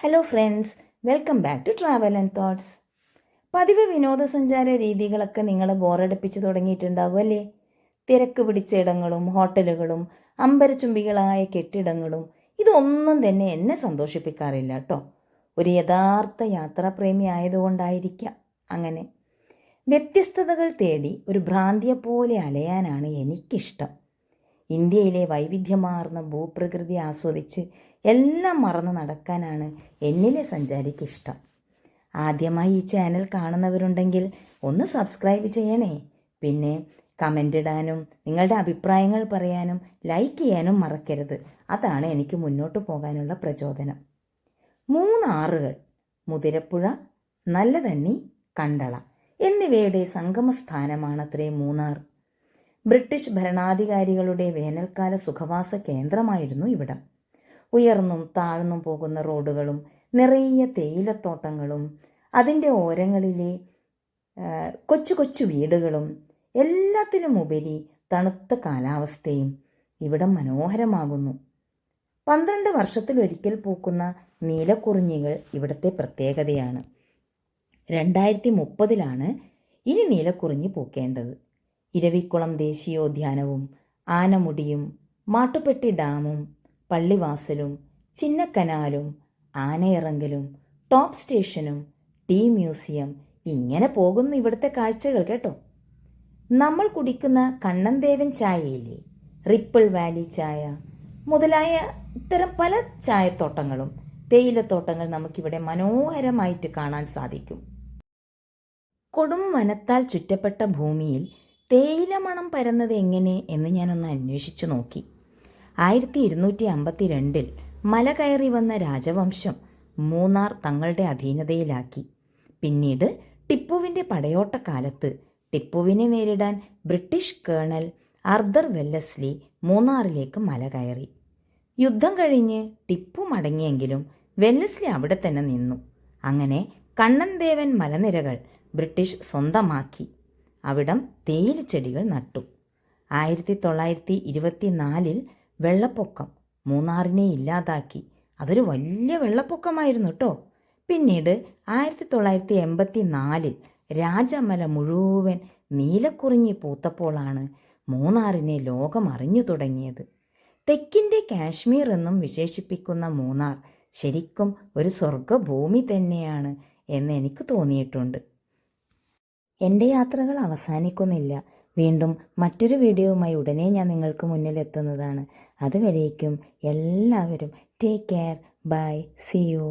Hello friends welcome back to travel and thoughts പതിവ് വിനോദസഞ്ചാര രീതികളൊക്കെ നിങ്ങൾ ബോറടിപ്പിച്ച് തുടങ്ങിയിട്ടുണ്ടാകും അല്ലേ? തിരക്ക് പിടിച്ച ഇടങ്ങളും ഹോട്ടലുകളും അമ്പരച്ചുംബികളായ കെട്ടിടങ്ങളും ഇതൊന്നും തന്നെ എന്നെ സന്തോഷിപ്പിക്കാറില്ല കേട്ടോ. ഒരു യഥാർത്ഥ യാത്രാപ്രേമി ആയതുകൊണ്ടായിരിക്കാം അങ്ങനെ. വ്യത്യസ്തതകൾ തേടി ഒരു ഭ്രാന്തിയെ പോലെ അലയാനാണ് എനിക്കിഷ്ടം. ഇന്ത്യയിലെ വൈവിധ്യമാർന്ന ഭൂപ്രകൃതി ആസ്വദിച്ച് എല്ലാം മറന്ന് നടക്കാനാണ് എന്നിലെ സഞ്ചാരിക്ക് ഇഷ്ടം. ആദ്യമായി ഈ ചാനൽ കാണുന്നവരുണ്ടെങ്കിൽ ഒന്ന് സബ്സ്ക്രൈബ് ചെയ്യണേ. പിന്നെ കമന്റ് ഇടാനും നിങ്ങളുടെ അഭിപ്രായങ്ങൾ പറയാനും ലൈക്ക് ചെയ്യാനും മറക്കരുത്. അതാണ് എനിക്ക് മുന്നോട്ട് പോകാനുള്ള പ്രചോദനം. മൂന്നാറുകൾ മുതിരപ്പുഴ നല്ലതണ്ണി കണ്ടള എന്നിവയുടെ സംഗമസ്ഥാനമാണത്രേ മൂന്നാർ. ബ്രിട്ടീഷ് ഭരണാധികാരികളുടെ വേനൽക്കാല സുഖവാസ കേന്ദ്രമായിരുന്നു ഇവിടം. ഉയർന്നും താഴ്ന്നും പോകുന്ന റോഡുകളും നിറയെ തേയിലത്തോട്ടങ്ങളും അതിന്റെ ഓരങ്ങളിലെ കൊച്ചു കൊച്ചു വീടുകളും എല്ലാത്തിനുമുപരി തണുത്ത കാലാവസ്ഥയും ഇവിടെ മനോഹരമാകുന്നു. പന്ത്രണ്ട് വർഷത്തിലൊരിക്കൽ പൂക്കുന്ന നീലക്കുറിഞ്ഞികൾ ഇവിടുത്തെ പ്രത്യേകതയാണ്. രണ്ടായിരത്തി മുപ്പതിലാണ് ഇനി നീലക്കുറിഞ്ഞി പൂക്കേണ്ടത്. ഇരവിക്കുളം ദേശീയോദ്യാനവും ആനമുടിയും മാട്ടുപ്പെട്ടി ഡാമും പള്ളിവാസലും ചിന്നക്കനാലും ആനയിറങ്കലും ടോപ്പ് സ്റ്റേഷനും ടീ മ്യൂസിയം ഇങ്ങനെ പോകുന്നു ഇവിടുത്തെ കാഴ്ചകൾ കേട്ടോ. നമ്മൾ കുടിക്കുന്ന കണ്ണൻദേവൻ ചായയില്ലേ? റിപ്പിൾ വാലി ചായ മുതലായ ഇത്തരം പല ചായത്തോട്ടങ്ങളും തേയിലത്തോട്ടങ്ങൾ നമുക്കിവിടെ മനോഹരമായിട്ട് കാണാൻ സാധിക്കും. കൊടും വനത്താൽ ചുറ്റപ്പെട്ട ഭൂമിയിൽ തേയില മണം പരന്നത് എങ്ങനെ എന്ന് ഞാനൊന്ന് അന്വേഷിച്ചു നോക്കി. ആയിരത്തി ഇരുന്നൂറ്റി അമ്പത്തി രണ്ടിൽ മല കയറി വന്ന രാജവംശം മൂന്നാർ തങ്ങളുടെ അധീനതയിലാക്കി. പിന്നീട് ടിപ്പുവിന്റെ പടയോട്ടക്കാലത്ത് ടിപ്പുവിനെ നേരിടാൻ ബ്രിട്ടീഷ് കേണൽ ആർദർ വെല്ലസ്ലി മൂന്നാറിലേക്ക് മല കയറി. യുദ്ധം കഴിഞ്ഞ് ടിപ്പു മടങ്ങിയെങ്കിലും വെല്ലസ്ലി അവിടെ തന്നെ നിന്നു. അങ്ങനെ കണ്ണൻദേവൻ മലനിരകൾ ബ്രിട്ടീഷ് സ്വന്തമാക്കി. അവിടം തേയിലച്ചെടികൾ നട്ടു. ആയിരത്തി തൊള്ളായിരത്തി ഇരുപത്തിനാലിൽ വെള്ളപ്പൊക്കം മൂന്നാറിനെ ഇല്ലാതാക്കി. അതൊരു വലിയ വെള്ളപ്പൊക്കമായിരുന്നു കേട്ടോ പിന്നീട് ആയിരത്തി തൊള്ളായിരത്തി എൺപത്തി നാലിൽ രാജമല മുഴുവൻ നീലക്കുറിഞ്ഞി പൂത്തപ്പോളാണ് മൂന്നാറിനെ ലോകം അറിഞ്ഞു തുടങ്ങിയത്. തെക്കിന്റെ കാശ്മീർ എന്നും വിശേഷിപ്പിക്കുന്ന മൂന്നാർ ശരിക്കും ഒരു സ്വർഗഭൂമി തന്നെയാണ് എന്ന് എനിക്ക് തോന്നിയിട്ടുണ്ട്. എന്റെ യാത്രകൾ അവസാനിക്കുന്നില്ല. വീണ്ടും മറ്റൊരു വീഡിയോവുമായി ഉടനെ ഞാൻ നിങ്ങൾക്ക് മുന്നിൽ എത്തുന്നതാണ്. അതുവരേക്കും എല്ലാവരും take care bye see you